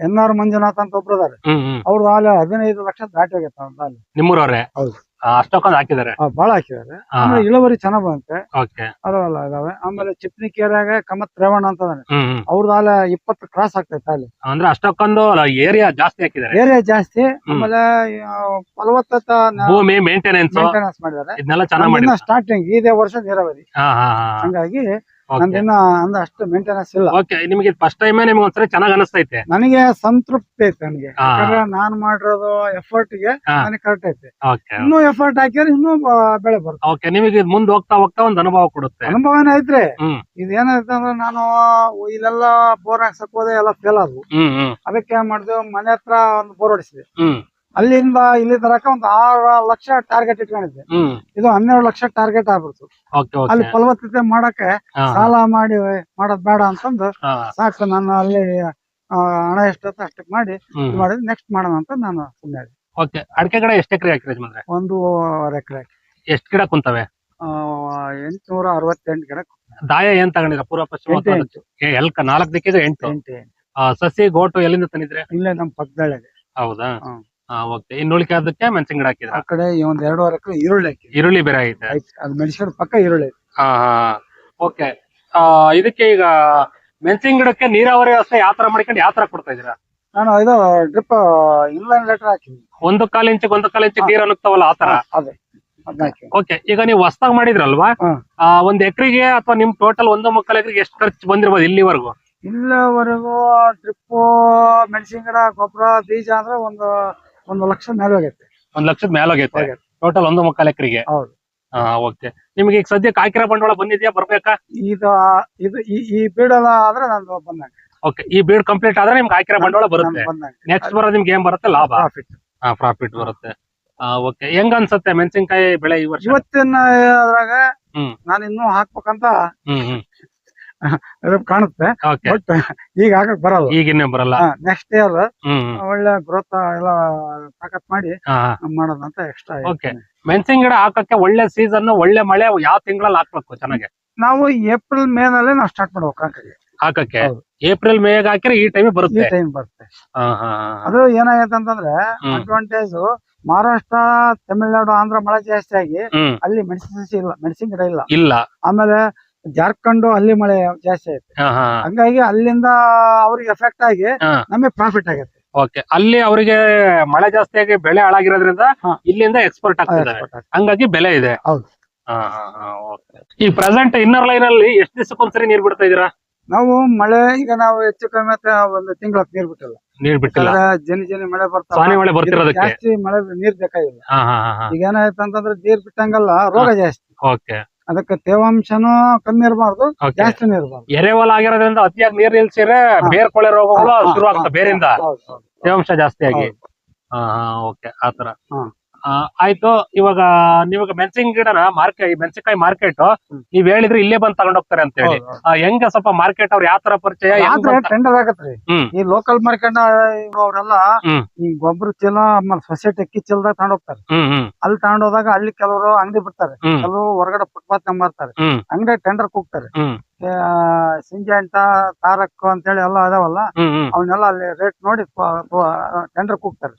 ಎನ್ ಆರ್ ಮಂಜುನಾಥ್ ಅಂತ ಒಬ್ರು ಅದಾರೆ ಹ್ಮ್ ಹ್ಮ್. ಅವ್ರದ್ದು ಹಾಲು ಹದಿನೈದು ಲಕ್ಷ ದಾಟಿ ಹೋಗೈತೆ ಹಾಲು. ನಿಮ್ಮೂರವ್ರೆ? ಹೌದು. ಅಷ್ಟೊಂದು ಹಾಕಿದ್ದಾರೆ. ಬಾಳ ಹಾಕಿದ್ದಾರೆ. ಆಮೇಲೆ ಇಳುವರಿ ಚೆನ್ನಾಗ್ ಬಂತೆ. ಓಕೆ. ಅರವಲ್ಲ ಇದಾವೆ. ಆಮೇಲೆ ಚಿಪ್ನಿ ಕೇರಾಗ ಕಮತ್ ರೇವಣ್ಣ ಅಂತ ಅವ್ರದ ಹ್ಮ್ ಅವ್ರದ್ದು ಇಪ್ಪತ್ತು ಕ್ರಾಸ್ ಆಗ್ತೈತೆ ಅಲ್ಲಿ ಅಂದ್ರೆ ಅಷ್ಟೊಂದು ಏರಿಯಾ ಜಾಸ್ತಿ ಹಾಕಿದ್ದಾರೆ. ಏರಿಯಾ ಜಾಸ್ತಿ. ಆಮೇಲೆ ಫಲವತ್ತತ ಭೂಮಿ ಮೇಂಟೆನೆನ್ಸ್ ಮೇಂಟೆನೆನ್ಸ್ ಮಾಡಿದ್ದಾರೆ. ಇದನ್ನೆಲ್ಲ ಚೆನ್ನಾಗಿ ಸ್ಟಾರ್ಟಿಂಗ್ ಇದೇ ವರ್ಷ ನೀರಾವರಿ. ಹಂಗಾಗಿ ನಂದಿನ್ನ ಅಂದ ಅಷ್ಟು ಮೇಂಟೆನೆನ್ಸ್ ಇಲ್ಲ. ಓಕೆ ನಿಮಗೆ ಫಸ್ಟ್ ಟೈಮೇ ನಿಮ್ಗೆ ಒಂದ್ಸರಿ ಚೆನ್ನಾಗಿ ಅನಿಸ್ತೈತೆ? ನನಗೆ ಸಂತೃಪ್ತಿ ಐತೆ ನನಗೆ. ಹಾ. ಯಾಕಂದ್ರೆ ನಾನ್ ಮಾಡಿರೋದು ಎಫರ್ಟ್ಗೆ ಹಾ. ನನಗೆ ಕರೆಕ್ಟ್ ಐತೆ. ಓಕೆ ಇನ್ನೂ ಎಫರ್ಟ್ ಹಾಕಿದ್ರೆ ಇನ್ನೂ ಬ- ಬೆಳೆ ಬರುತ್ತೆ. ಓಕೆ ನಿಮಗೆ ಇದು ಮುಂದೆ ಹೋಗ್ತಾ ಹೋಗ್ತಾ ಒಂದು ಅನುಭವ ಕೊಡುತ್ತೆ. ಅನುಭವನೇ ಐತ್ರಿ. ಹ್ಮ್. ಇದೇನಾಯ್ತು ಅಂದ್ರೆ ನಾನು ಇಲ್ಲೆಲ್ಲ ಬೋರ್ ಹಾಕ್ಸಕ್ ಹೋದೆ ಎಲ್ಲ ಫೇಲ್ ಆದ್ವು. ಹ್ಮ್ ಹ್ಮ್. ಅದಕ್ಕೆ ಏನ್ ಮಾಡಿದ್ವಿ ಮನೆ ಹತ್ರ ಒಂದು ಬೋರ್ ಹೊಡಿಸಿದೆ. ಹ್ಮ್. ಅಲ್ಲಿಂದ ಇಲ್ಲಿ ತರಕ ಒಂದು ಆರು ಲಕ್ಷ ಟಾರ್ಗೆಟ್ ಇಟ್ಕೊಂಡಿದ್ದೆ. ಇದು ಹನ್ನೆರಡು ಲಕ್ಷ ಟಾರ್ಗೆಟ್ ಆಗ್ಬಿಡ್ತು. ಅಲ್ಲಿ ಫಲವತ್ತತೆ ಮಾಡಕ್ಕೆ ಸಾಲ ಮಾಡಿ ಮಾಡೋದ್ ಬೇಡ ಅಂತಂದು ಸಾಕು ನಾನು ಅಲ್ಲಿ ಹಣ ಎಷ್ಟೊತ್ತು ಅಷ್ಟಕ್ಕೆ ಮಾಡಿ ಮಾಡಿದ್ರೆ ನೆಕ್ಸ್ಟ್ ಮಾಡೋಣ ಅಂತ ನಾನು ಸುಮ್ಮನೆ ಓಕೆ ಅಡಕೆ ಗಿಡ ಎಷ್ಟು ಎಕರೆ ಹಾಕಿರಿ ಯಜಮಾನ್ರೆ ಒಂದು ಎಕರೆ ಎಷ್ಟು ಗಿಡ ಕುಂತವೆ? ಎಂಟುನೂರ ಅರವತ್ತೆಂಟು ಗಿಡ ದಾಯ ಏನ್ ತಗೊಂಡಿರ ಪೂರ್ವ ಪಶ್ಚಿಮ? ಎಲ್ಕ? ನಾಲ್ಕು ದಿಕ್ಕಿದ್ರೆ ಎಂಟು. ಸಸಿ ಗೋಟು ಎಲ್ಲಿಂದ ತಂದಿದ್ರೆ? ಇಲ್ಲೇ ನಮ್ಮ ಪಕ್ಕದಳ್ಳಿ ಹೌದಾ? ಓಕೆ ಇನ್ನು ಮೆಣಸಿನ ಗಿಡ ಹಾಕಿದ್ರ ಆ ಕಡೆ ಒಂದ್ ಎರಡೂವರೆ ಎಕರೆ ಈರುಳ್ಳಿ ಹಾಕಿ ಈರುಳ್ಳಿ ಬೇರೆ ಆಗಿದೆ. ಅದು ಮೆಣಸಿನ ಪಕ್ಕ ಈರುಳ್ಳಿ. ಹಾ ಹಾ. ಓಕೆ. ಇದಕ್ಕೆ ಈಗ ಮೆಣಸಿನ ಗಿಡಕ್ಕೆ ನೀರಾವರಿ ವ್ಯವಸ್ಥೆ ಯಾವ ತರ ಮಾಡ್ಕೊಂಡು ಯಾವ ತರ ಕೊಡ್ತಾ ಇದೀರಾ ನಾನು ಇದು ಡ್ರಿಪ್ ಇಲ್ಲ ಲೆಟರ್ ಹಾಕಿದ್ವಿ. ಒಂದು ಕಾಲು ಇಂಚಿಗೆ ಒಂದು ಕಾಲು ಇಂಚಿಗೆ ನೀರು ಅನುಕ್ತಾವಲ್ಲ ಆ ತರ ಅದೇ. ಓಕೆ ಈಗ ನೀವು ಹೊಸ್ದಾಗ್ ಮಾಡಿದ್ರಲ್ವಾ. ಆ, ಒಂದ್ ಎಕರೆಗೆ ಅಥವಾ ನಿಮ್ ಟೋಟಲ್ ಒಂದು ಮಕ್ಕಳ ಎಕರೆಗೆ ಎಷ್ಟು ಖರ್ಚು ಬಂದಿರ್ಬೋದು ಇಲ್ಲಿವರೆಗೂ? ಇಲ್ಲಿವರೆಗೂ ಡ್ರಿಪ್ ಮೆಣಸಿನ ಗಿಡ ಗೊಬ್ಬರ ಬೀಜ ಅಂದ್ರೆ ಒಂದು ಒಂದು ಲಕ್ಷ ಮೇಲೆ ಹೋಗೈತೆ. ಒಂದ್ ಲಕ್ಷದ ಮೇಲೆ ಹೋಗೈತೆ. ಹೋಗೈತೆ. ಟೋಟಲ್ ಒಂದು ಮುಕ್ಕಾಲ್ ಎಕರೆಗೆ ಹೌದು. ಹಾ ಓಕೆ ನಿಮ್ಗೆ ಈಗ ಸದ್ಯಕ್ಕೆ ಹಾಕಿರೋ ಬಂಡವಾಳ ಬಂದಿದ್ಯಾ? ಬರ್ಬೇಕಾ? ಇದು ಇದು ಈ ಈ ಬೀಡಲ್ಲ ಆದ್ರೆ ನಾನು ಬಂದಾಗ. ಓಕೆ ಈ ಬೀಡ್ ಕಂಪ್ಲೀಟ್ ಆದ್ರೆ ನಿಮ್ಗೆ ಹಾಕಿರೋ ಬಂಡವಾಳ ಬರುತ್ತೆ. ನೆಕ್ಸ್ಟ್ ಬರೋದು ನಿಮ್ಗೆ ಏನ್ ಬರುತ್ತೆ? ಲಾಭ. ಪ್ರಾಫಿಟ್ ಹಾ ಪ್ರಾಫಿಟ್ ಬರುತ್ತೆ. ಓಕೆ ಹೆಂಗ ಅನ್ಸುತ್ತೆ ಮೆಣಸಿನಕಾಯಿ ಬೆಳೆ ಈ ವರ್ಷ? ಇವತ್ತಿನ ಅದ್ರಾಗ ಹ್ಮ್. ನಾನು ಇನ್ನೂ ಹಾಕ್ಬೇಕಂತ ಹ್ಮ್ ಹ್ಮ್. ಕಾಣುತ್ತೆ. ಬಟ್ ಈಗ ಹಾಕಕ್ ಬರಲ್ಲ. ಈಗಿನ್ನೇ ಬರಲ್ಲ. Next year. ಒಳ್ಳೆ ಗ್ರೋತ್ ಎಲ್ಲ ತಾಕತ್ ಮಾಡಿ. ಮಾಡೋದಂತ ಎಕ್ಸ್ಟ್ರಾ ಓಕೆ ಮೆಣಸಿನ ಗಿಡ ಹಾಕಕ್ಕೆ ಒಳ್ಳೆ ಸೀಸನ್ ಒಳ್ಳೆ ಮಳೆ ಯಾವ ತಿಂಗಳಲ್ಲಿ ಹಾಕ್ಬೇಕು ಚೆನ್ನಾಗಿ? ನಾವು ಏಪ್ರಿಲ್ ಮೇ ನಲ್ಲಿ ನಾವು ಸ್ಟಾರ್ಟ್ ಮಾಡ್ಬೇಕು ಹಾಕಕ್ಕೆ. ಹಾಕಕ್ಕೆ? ಏಪ್ರಿಲ್ ಮೇ ಹಾಕಿದ್ರೆ ಈ ಟೈಮ್ ಈ ಬರುತ್ತೆ. ಟೈಮ್ ಬರುತ್ತೆ. ಅದು ಏನಾಗೈತೆ ಅಂತಂದ್ರೆ ಅಡ್ವಾಂಟೇಜ್ ಮಹಾರಾಷ್ಟ್ರ ತಮಿಳ್ನಾಡು ಆಂಧ್ರ ಮಳೆ ಜಾಸ್ತಿ ಆಗಿ ಅಲ್ಲಿ ಮೆಣಸಿನ ಸಸಿ ಇಲ್ಲ ಮೆಣಸಿನ ಗಿಡ ಇಲ್ಲ. ಇಲ್ಲ. ಆಮೇಲೆ ಜಾರ್ಖಂಡ್ ಅಲ್ಲಿ ಮಳೆ ಜಾಸ್ತಿ ಆಯ್ತು. ಹಂಗಾಗಿ ಅಲ್ಲಿಂದ ಅವ್ರಿಗೆ ಎಫೆಕ್ಟ್ ಆಗಿ ಹಾ. ನಮಗೆ ಪ್ರಾಫಿಟ್ ಆಗುತ್ತೆ. ಓಕೆ ಅಲ್ಲಿ ಅವರಿಗೆ ಮಳೆ ಜಾಸ್ತಿ ಆಗಿ ಬೆಳೆ ಹಾಳಾಗಿರೋದ್ರಿಂದ ಇಲ್ಲಿಂದ ಎಕ್ಸ್ಪೋರ್ಟ್ ಆಗ್ತದೆ. ಹಂಗಾಗಿ ಬೆಲೆ ಇದೆ. ಹೌದು. ಹಾ ಹಾ ಹಾ ಓಕೆ ಈ ಪ್ರೆಸೆಂಟ್ ಇನ್ನರ್ ಲೈನ್ ಅಲ್ಲಿ ಎಷ್ಟು ದಿವಸಕ್ಕೊಂದ್ಸರಿ ನೀರ್ ಬಿಡ್ತಾ ಇದೀರಾ ನಾವು ಮಳೆ ಈಗ ನಾವು ಹೆಚ್ಚು ಕಮ್ಮಿ ಒಂದು ತಿಂಗಳ ನೀರ್ ಬಿಟ್ಟಿಲ್ಲ. ನೀರ್ ಬಿಟ್ಟಿಲ್ಲ. ಜನ ಜನಿ ಜನಿ ಮಳೆ ಬರ್ತಾವ ಸಾನಿ ಮಳೆ ಬರ್ತಿರೋದಕ್ಕೆ? ಜಾಸ್ತಿ ಮಳೆ ನೀರ್ ಬೇಕಾಗಿಲ್ಲ. ಹಾ ಹಾ ಹಾ ಹಾ. ಈಗ ಏನಾಯ್ತು ಅಂತಂದ್ರೆ ನೀರ್ ಬಿಟ್ಟಂಗಲ್ಲ ರೋಗ ಜಾಸ್ತಿ. ಓಕೆ ಅದಕ್ಕೆ ತೇವಾಂಶನೂ ಕಮ್ಮಿ ಇರಬಾರ್ದು ಜಾಸ್ತಿ ಜಾಸ್ತಿನೂ ಇರಬಾರ್ದು ಎರೆಹೊಲ ಆಗಿರೋದ್ರಿಂದ ಅತಿಯಾಗಿ ನೀರ್ ನಿಲ್ಸಿದ್ರೆ ಬೇರ್ ಕೊಳೆ ರೋಗಗಳು ಶುರು ಆಗ್ತವೆ ಬೇರಿಂದ. ತೇವಾಂಶ ಜಾಸ್ತಿ ಆಗಿ. ಹಾ ಹಾ ಓಕೆ ಆತರ ಹಾ. ಆ, ಆಯ್ತು ಇವಾಗ ನೀವ್ ಮೆಣಸಿನ ಗಿಡನ ಮಾರ್ಕೆಟ್ ಮೆಣಸಿನಕಾಯಿ ಮಾರ್ಕೆಟ್. ನೀವ್ ಹೇಳಿದ್ರೆ ಇಲ್ಲೇ ಬಂದ್ ತಗೊಂಡ್ ಹೋಗ್ತಾರೆ ಅಂತ ಹೇಳಿ ಹೆಂಗ ಸ್ವಲ್ಪ ಮಾರ್ಕೆಟ್ ಅವ್ರ ಯಾವ ತರ ಪರಿಚಯ ಟೆಂಡರ್ ಆಗತ್ರಿ. ಈ ಲೋಕಲ್ ಮಾರ್ಕೆಟ್ ಅವರೆಲ್ಲ. ಈ ಗೊಬ್ಬರ ಚೀಲ ಆಮೇಲೆ ಸೊಸೈಟಿ ಅಕ್ಕಿ ಚೀಲದಾಗ ತಗೊಂಡ್ ಹೋಗ್ತಾರೆ ಅಲ್ಲಿ ತಗೊಂಡ್ ಹೋದಾಗ ಅಲ್ಲಿ ಕೆಲವರು ಅಂಗಡಿ ಬಿಡ್ತಾರೆ. ಕೆಲವರು ಕೆಲವು ಹೊರಗಡೆ ಫುಟ್ಪಾತ್ ನಂಬರ್ತಾರೆ ಅಂಗಡಿ ಟೆಂಡರ್ ಕೂಗ್ತಾರೆ ಸಿಂಜೆಂಟ ತಾರಕ್ ಅಂತೇಳಿ ಎಲ್ಲ ಅದಾವಲ್ಲ ಅವನ್ನೆಲ್ಲ ಅಲ್ಲಿ ರೇಟ್ ನೋಡಿ ಟೆಂಡರ್ ಕೂಗ್ತಾರೆ.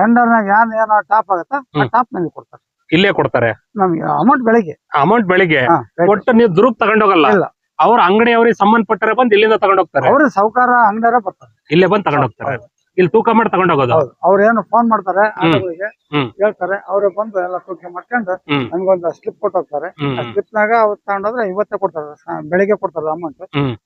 ಟೆಂಡರ್ ನಾಗ ಯಾನ್ ಏನೋ ಟಾಪ್ ಆಗತ್ತ ಆ ಟಾಪ್ ನಮಗೆ ಕೊಡ್ತಾರೆ. ಇಲ್ಲೇ ಕೊಡ್ತಾರೆ? ನಮ್ಗೆ ಅಮೌಂಟ್ ಬೆಳಿಗ್ಗೆ. ಅಮೌಂಟ್ ಬೆಳಿಗ್ಗೆ. ಒಟ್ಟು ನೀವು ದುರುಗ್ ತಗೊಂಡೋಗಲ್ಲ? ಇಲ್ಲ. ಅವ್ರ ಅಂಗಡಿ ಅವ್ರಿಗೆ ಸಂಬಂಧಪಟ್ಟರೆ ಬಂದು ಇಲ್ಲಿಂದ ತಗೊಂಡೋಗ್ತಾರೆ? ಅವ್ರ ಸಾವುಕಾರ ಅಂಗಡಿಯರ ಬರ್ತಾರೆ. ಇಲ್ಲೇ ಬಂದ್ ತಗೊಂಡ್ ಹೋಗ್ತಾರೆ ಇಲ್ಲಿ ತೂಕ ಮಾಡಿ ತಗೊಂಡ್ ಹೋಗೋದು? ಅವ್ರ ಅವ್ರು ಏನು ಫೋನ್ ಮಾಡ್ತಾರೆ ಆಟೋಗಳಿಗೆ ಹೇಳ್ತಾರೆ ಅವ್ರು ಬಂದು ಎಲ್ಲ ತೂಕ ಮಾಡ್ಕೊಂಡು. ನಮ್ಗೊಂದು ಸ್ಲಿಪ್ ಕೊಟ್ಟು ಹೋಗ್ತಾರೆ. ಹ್ಮ್ ಆ ಸ್ಲಿಪ್ ನಾಗ ಅವ್ರು ತಗೊಂಡೋದ್ರೆ ಇವತ್ತೇ ಕೊಡ್ತಾರೆ ಬೆಳಿಗ್ಗೆ ಕೊಡ್ತಾರೆ ಅಮೌಂಟ್.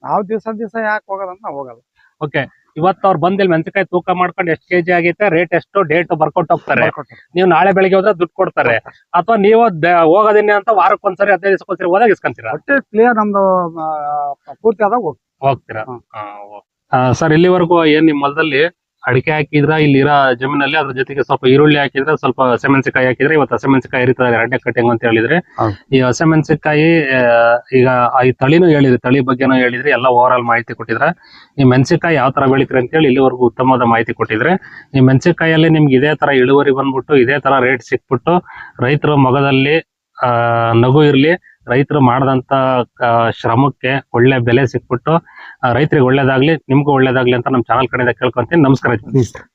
ನಾವ್ ದಿವಸ ದಿವಸ ಯಾಕೆ ಹೋಗೋದಂತ ನಾವು ಹೋಗಲ್ಲ. ಓಕೆ. ಇವತ್ತು ಅವ್ರು ಬಂದ್ ಇಲ್ಲಿ ಮೆಣಸಿನಕಾಯಿ ತೂಕ ಮಾಡ್ಕೊಂಡು ಎಷ್ಟು ಕೆಜಿ ಆಗೈತೆ ರೇಟ್ ಎಷ್ಟು ಡೇಟ್ ಬರ್ಕೊಟ್ಟು ಹೋಗ್ತಾರೆ. ನೀವು ನಾಳೆ ಬೆಳಿಗ್ಗೆ ಹೋದ್ರೆ ದುಡ್ಡು ಕೊಡ್ತಾರೆ. ಅಥವಾ ನೀವು ಹೋಗೋದಿನ್ನೇ ಅಂತ ವಾರಕ್ಕೊಂದ್ಸರಿ ಹದಿನೈದು ದಿವಸಕ್ಕೊಂದ್ಸರಿ ಹೋದಾಗ ಇಸ್ಕೊಂತೀರಾ? ಅಷ್ಟೇ ಕ್ಲಿಯರ್ ನಮ್ದು ಪೂರ್ತಿ ಆದಾಗ ಹೋಗ್ತೀರಾ. ಸರ್ ಇಲ್ಲಿವರೆಗೂ ಏನ್ ನಿಮ್ ಹೊಲದಲ್ಲಿ ಅಡಿಕೆ ಹಾಕಿದ್ರ ಇಲ್ಲಿರೋ ಜಮೀನಲ್ಲಿ ಅದ್ರ ಜೊತೆಗೆ ಸ್ವಲ್ಪ ಈರುಳ್ಳಿ ಹಾಕಿದ್ರೆ ಸ್ವಲ್ಪ ಹಸಿಮೆಣಸಿನಕಾಯಿ ಹಾಕಿದ್ರೆ ಇವತ್ತು ಹಸಿಮೆಣಸಿನಕಾಯಿ ಇರ್ತದೆ ಅಡ್ಡೆ ಕಟ್ಟಿಂಗ್ ಅಂತ ಹೇಳಿದ್ರೆ. ಈ ಹಸಿಮೆಣಸಿನಕಾಯಿ ಆ, ಈಗ ಈ ತಳಿನೂ ಹೇಳಿದ್ರೆ ತಳಿ ಬಗ್ಗೆನೂ ಹೇಳಿದ್ರೆ ಎಲ್ಲ ಓವರ್ ಆಲ್ ಮಾಹಿತಿ ಕೊಟ್ಟಿದ್ರೆ. ಈ ಮೆಣಸಿನಕಾಯಿ ಯಾವ ತರ ಬೆಳಿತೀರಿ ಅಂತ ಹೇಳಿ ಇಲ್ಲಿವರೆಗೂ ಉತ್ತಮವಾದ ಮಾಹಿತಿ ಕೊಟ್ಟಿದ್ರೆ. ಈ ಮೆಣಸಿನಕಾಯಲ್ಲಿ ನಿಮ್ಗೆ ಇದೇ ತರ ಇಳುವರಿ ಬಂದ್ಬಿಟ್ಟು ಇದೇ ತರ ರೇಟ್ ಸಿಕ್ಬಿಟ್ಟು ರೈತರ ಮೊಗದಲ್ಲಿ ಆ ನಗು ಇರ್ಲಿ ರೈತರು ಮಾಡಿದಂಥ ಶ್ರಮಕ್ಕೆ ಒಳ್ಳೆ ಬೆಲೆ ಸಿಕ್ಬಿಟ್ಟು ರೈತರಿಗೆ ಒಳ್ಳೇದಾಗ್ಲಿ, ನಿಮ್ಗೂ ಒಳ್ಳೇದಾಗ್ಲಿ ಅಂತ ನಮ್ ಚಾನಲ್ ಕಡೆಯಿಂದ ಕೇಳ್ಕೊಂತೀನಿ. ನಮಸ್ಕಾರ.